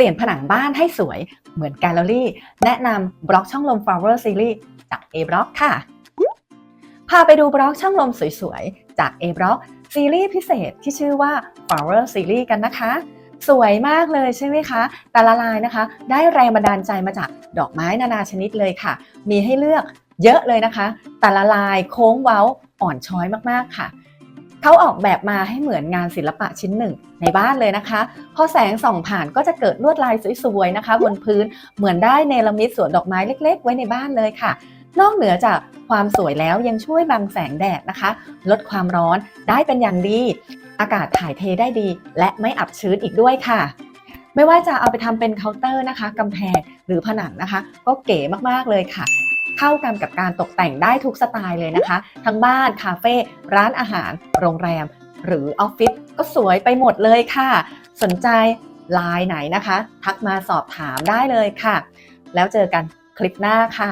ลี่ยนผนังบ้านให้สวยเหมือนแกลเลอรี่ แนะนำบล็อกช่องลม Flower Series จาก A Block ค่ะ พาไปดูบล็อกช่องลมสวยๆ จาก A Block ซีรีส์พิเศษที่ชื่อว่า Flower Series กันนะคะ สวยมากเลยใช่ไหมคะ แต่ละลายนะคะ ได้แรงบันดาลใจมาจากดอกไม้นานาชนิดเลยค่ะ มีให้เลือกเยอะเลยนะคะ แต่ละลายโค้งเว้าอ่อนช้อยมากๆค่ะ เขาออกแบบมาให้เหมือนงานศิลปะชิ้นหนึ่งในบ้านเลยนะคะ พอแสงส่องผ่านก็จะเกิดลวดลายสวยๆนะคะ บนพื้นเหมือนได้เนรมิตสวนดอกไม้เล็ก ๆ ไว้ในบ้านเลยค่ะ นอกเหนือจากความสวยแล้วยังช่วยบังแสงแดดนะคะ ลดความร้อนได้เป็นอย่างดี อากาศถ่ายเทได้ดี และไม่อับชื้นอีกด้วยค่ะไม่ว่าจะเอาไปทำเป็นเคาน์เตอร์นะคะกำแพงหรือผนังนะคะ ก็เก๋มากๆเลยค่ะ เข้ากันกับการตกแต่งได้ทุกสไตล์เลยนะคะ ทั้งบ้าน คาเฟ่ ร้านอาหาร โรงแรม หรือออฟฟิศก็สวยไปหมดเลยค่ะ สนใจลายไหนนะคะ ทักมาสอบถามได้เลยค่ะ แล้วเจอกันคลิปหน้าค่ะ